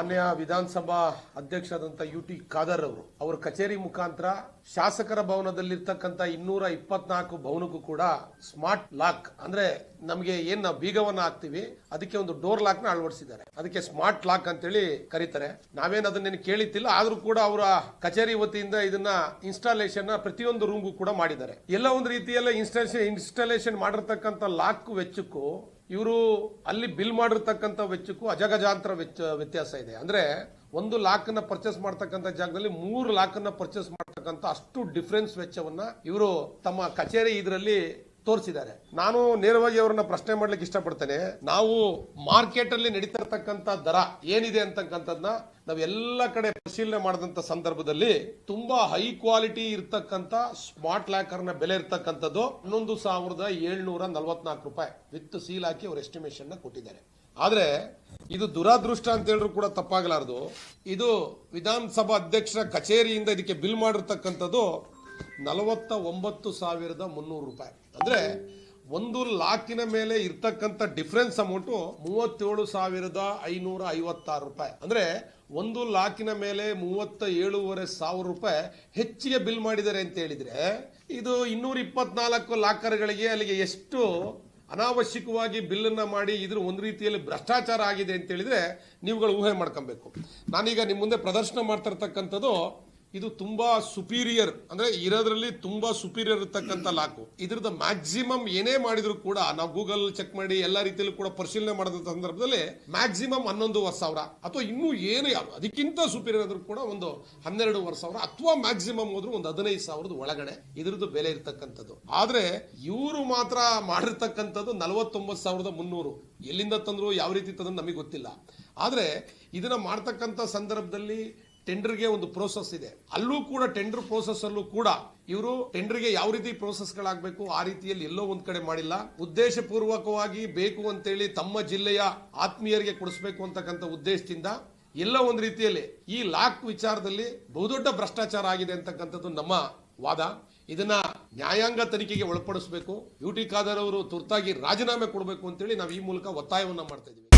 ಮಾನ್ಯ ವಿಧಾನಸಭಾ ಅಧ್ಯಕ್ಷರಾದಂಥ ಯು ಟಿ ಖಾದರ್ ಅವರು, ಅವರ ಕಚೇರಿ ಮುಖಾಂತರ ಶಾಸಕರ ಭವನದಲ್ಲಿರ್ತಕ್ಕಂಥ ಇನ್ನೂರ ಇಪ್ಪತ್ನಾಲ್ಕು ಭವನಕ್ಕೂ ಕೂಡ ಸ್ಮಾರ್ಟ್ ಲಾಕ್, ಅಂದ್ರೆ ನಮಗೆ ಏನ್ ಬೀಗವನ್ನ ಹಾಕ್ತಿವಿ, ಅದಕ್ಕೆ ಒಂದು ಡೋರ್ ಲಾಕ್ನ ಅಳವಡಿಸಿದ್ದಾರೆ. ಅದಕ್ಕೆ ಸ್ಮಾರ್ಟ್ ಲಾಕ್ ಅಂತೇಳಿ ಕರೀತಾರೆ. ನಾವೇನ್ ಅದನ್ನೇನು ಕೇಳಿತ್ತಿಲ್ಲ, ಆದ್ರೂ ಕೂಡ ಅವರ ಕಚೇರಿ ವತಿಯಿಂದ ಇದನ್ನ ಇನ್ಸ್ಟಾಲೇಷನ್ ಪ್ರತಿಯೊಂದು ರೂಮ್ಗೂ ಕೂಡ ಮಾಡಿದ್ದಾರೆ. ಎಲ್ಲ ಒಂದು ರೀತಿಯಲ್ಲ ಇನ್ಸ್ಟಾಲೇಷನ್ ಇನ್ಸ್ಟಾಲೇಷನ್ ಮಾಡಿರ್ತಕ್ಕಂಥ ಲಾಕ್ ವೆಚ್ಚಕ್ಕೂ ಇವರು ಅಲ್ಲಿ ಬಿಲ್ ಮಾಡಿರ್ತಕ್ಕಂಥ ವೆಚ್ಚಕ್ಕೂ ಅಜಗಜಾಂತರ ವೆಚ್ಚ, ವ್ಯತ್ಯಾಸ ಇದೆ. ಅಂದರೆ ಒಂದು ಲಾಕನ್ನು ಪರ್ಚೇಸ್ ಮಾಡ್ತಕ್ಕಂಥ ಜಾಗದಲ್ಲಿ ಮೂರು ಲಾಕನ್ನು ಪರ್ಚೇಸ್ ಮಾಡ್ತಕ್ಕಂಥ ಅಷ್ಟು ಡಿಫ್ರೆನ್ಸ್ ವೆಚ್ಚವನ್ನು ಇವರು ತಮ್ಮ ಕಚೇರಿ ಇದರಲ್ಲಿ ತೋರಿಸಿದ್ದಾರೆ. ನಾನು ನೇರವಾಗಿ ಅವರನ್ನ ಪ್ರಶ್ನೆ ಮಾಡ್ಲಿಕ್ಕೆ ಇಷ್ಟಪಡ್ತೇನೆ. ನಾವು ಮಾರ್ಕೆಟ್ ಅಲ್ಲಿ ನಡೀತಾ ಇರ್ತಕ್ಕಂಥ ದರ ಏನಿದೆ ಅಂತಕ್ಕಂಥದ್ನ ನಾವು ಎಲ್ಲ ಕಡೆ ಪರಿಶೀಲನೆ ಮಾಡಿದಂತ ಸಂದರ್ಭದಲ್ಲಿ ತುಂಬಾ ಹೈ ಕ್ವಾಲಿಟಿ ಇರ್ತಕ್ಕಂತ ಸ್ಮಾರ್ಟ್ ಲ್ಯಾಕರ್ನ ಬೆಲೆ ಇರ್ತಕ್ಕಂಥದ್ದು ಹನ್ನೊಂದು ಸಾವಿರದ ಏಳ್ನೂರ ನಲ್ವತ್ನಾಲ್ಕು ರೂಪಾಯಿ ವಿತ್ ಸೀಲ್ ಹಾಕಿ ಅವ್ರ ಎಸ್ಟಿಮೇಷನ್ನ ಕೊಟ್ಟಿದ್ದಾರೆ. ಆದ್ರೆ ಇದು ದುರಾದೃಷ್ಟ ಅಂತ ಹೇಳಿದ್ರು ಕೂಡ ತಪ್ಪಾಗಲಾರದು. ಇದು ವಿಧಾನಸಭಾ ಅಧ್ಯಕ್ಷರ ಕಚೇರಿಯಿಂದ ಇದಕ್ಕೆ ಬಿಲ್ ಮಾಡಿರ್ತಕ್ಕಂಥದ್ದು ನಲವತ್ತ ಒಂಬತ್ತು ಸಾವಿರದ ಮುನ್ನೂರು ರೂಪಾಯಿ. ಅಂದರೆ ಒಂದು ಲಾಕಿನ ಮೇಲೆ ಇರ್ತಕ್ಕಂಥ ಡಿಫ್ರೆನ್ಸ್ ಅಮೌಂಟು ಮೂವತ್ತೇಳು ಸಾವಿರದ ಐನೂರ ಐವತ್ತಾರು ರೂಪಾಯಿ. ಅಂದರೆ ಒಂದು ಲಾಕಿನ ಮೇಲೆ ಮೂವತ್ತ ಏಳೂವರೆ ಸಾವಿರ ರೂಪಾಯಿ ಹೆಚ್ಚಿಗೆ ಬಿಲ್ ಮಾಡಿದ್ದಾರೆ ಅಂತ ಹೇಳಿದರೆ, ಇದು ಇನ್ನೂರ ಇಪ್ಪತ್ನಾಲ್ಕು ಲಾಕರ್ಗಳಿಗೆ ಅಲ್ಲಿಗೆ ಎಷ್ಟು ಅನಾವಶ್ಯಕವಾಗಿ ಬಿಲ್ಲನ್ನು ಮಾಡಿ ಇದ್ರ ಒಂದು ರೀತಿಯಲ್ಲಿ ಭ್ರಷ್ಟಾಚಾರ ಆಗಿದೆ ಅಂತ ಹೇಳಿದ್ರೆ ನೀವುಗಳು ಊಹೆ ಮಾಡ್ಕೊಬೇಕು. ನಾನೀಗ ನಿಮ್ಮ ಮುಂದೆ ಪ್ರದರ್ಶನ ಮಾಡ್ತಾ ಇರ್ತಕ್ಕಂಥದ್ದು ಇದು ತುಂಬಾ ಸುಪೀರಿಯರ್ ಅಂದ್ರೆ ಇರೋದ್ರಲ್ಲಿ ತುಂಬಾ ಸುಪೀರಿಯರ್ ಇರ್ತಕ್ಕಂಥ ಲಾಕು. ಇದ್ರದ್ದು ಮ್ಯಾಕ್ಸಿಮಮ್ ಏನೇ ಮಾಡಿದ್ರು ಕೂಡ, ನಾವು ಗೂಗಲ್ ಚೆಕ್ ಮಾಡಿ ಎಲ್ಲಾ ರೀತಿಯಲ್ಲೂ ಕೂಡ ಪರಿಶೀಲನೆ ಮಾಡಿದ ಸಂದರ್ಭದಲ್ಲಿ ಮ್ಯಾಕ್ಸಿಮಮ್ ಹನ್ನೊಂದುವರೆ ಸಾವಿರ, ಅಥವಾ ಇನ್ನೂ ಏನು ಯಾರು ಅದಕ್ಕಿಂತ ಸುಪೀರಿಯರ್ ಆದ್ರೂ ಕೂಡ ಒಂದು ಹನ್ನೆರಡೂವರೆ ಸಾವಿರ, ಅಥವಾ ಮ್ಯಾಕ್ಸಿಮಮ್ ಹೋದ್ರು ಒಂದು ಹದಿನೈದು ಸಾವಿರದ ಒಳಗಡೆ ಇದ್ರದ್ದು ಬೆಲೆ ಇರ್ತಕ್ಕಂಥದ್ದು. ಆದ್ರೆ ಇವರು ಮಾತ್ರ ಮಾಡಿರ್ತಕ್ಕಂಥದ್ದು ನಲವತ್ತೊಂಬತ್ತು ಸಾವಿರದ ಮುನ್ನೂರು. ಎಲ್ಲಿಂದ ತಂದ್ರು, ಯಾವ ರೀತಿ ತಂದ್ರು ನಮಗೆ ಗೊತ್ತಿಲ್ಲ. ಆದ್ರೆ ಇದನ್ನ ಮಾಡ್ತಕ್ಕಂಥ ಸಂದರ್ಭದಲ್ಲಿ ಟೆಂಡರ್ಗೆ ಒಂದು ಪ್ರೋಸೆಸ್ ಇದೆ. ಅಲ್ಲೂ ಕೂಡ ಟೆಂಡರ್ ಪ್ರೋಸೆಸ್ ಅಲ್ಲೂ ಕೂಡ ಇವರು ಟೆಂಡರ್ಗೆ ಯಾವ ರೀತಿ ಪ್ರೋಸೆಸ್ ಗಳಾಗಬೇಕು, ಆ ರೀತಿಯಲ್ಲಿ ಎಲ್ಲೋ ಒಂದ್ ಕಡೆ ಮಾಡಿಲ್ಲ. ಉದ್ದೇಶ ಪೂರ್ವಕವಾಗಿ ಬೇಕು ಅಂತೇಳಿ ತಮ್ಮ ಜಿಲ್ಲೆಯ ಆತ್ಮೀಯರಿಗೆ ಕೊಡಿಸ್ಬೇಕು ಅಂತಕ್ಕಂಥ ಉದ್ದೇಶದಿಂದ ಎಲ್ಲ ಒಂದು ರೀತಿಯಲ್ಲಿ ಈ ಲಾಕ್ ವಿಚಾರದಲ್ಲಿ ಬಹುದೊಡ್ಡ ಭ್ರಷ್ಟಾಚಾರ ಆಗಿದೆ ಅಂತಕ್ಕಂಥದ್ದು ನಮ್ಮ ವಾದ. ಇದನ್ನ ನ್ಯಾಯಾಂಗ ತನಿಖೆಗೆ ಒಳಪಡಿಸಬೇಕು. ಯು ಟಿ ಖಾದರ್ ಅವರು ತುರ್ತಾಗಿ ರಾಜೀನಾಮೆ ಕೊಡಬೇಕು ಅಂತೇಳಿ ನಾವು ಈ ಮೂಲಕ ಒತ್ತಾಯವನ್ನ ಮಾಡ್ತಾ ಇದೀವಿ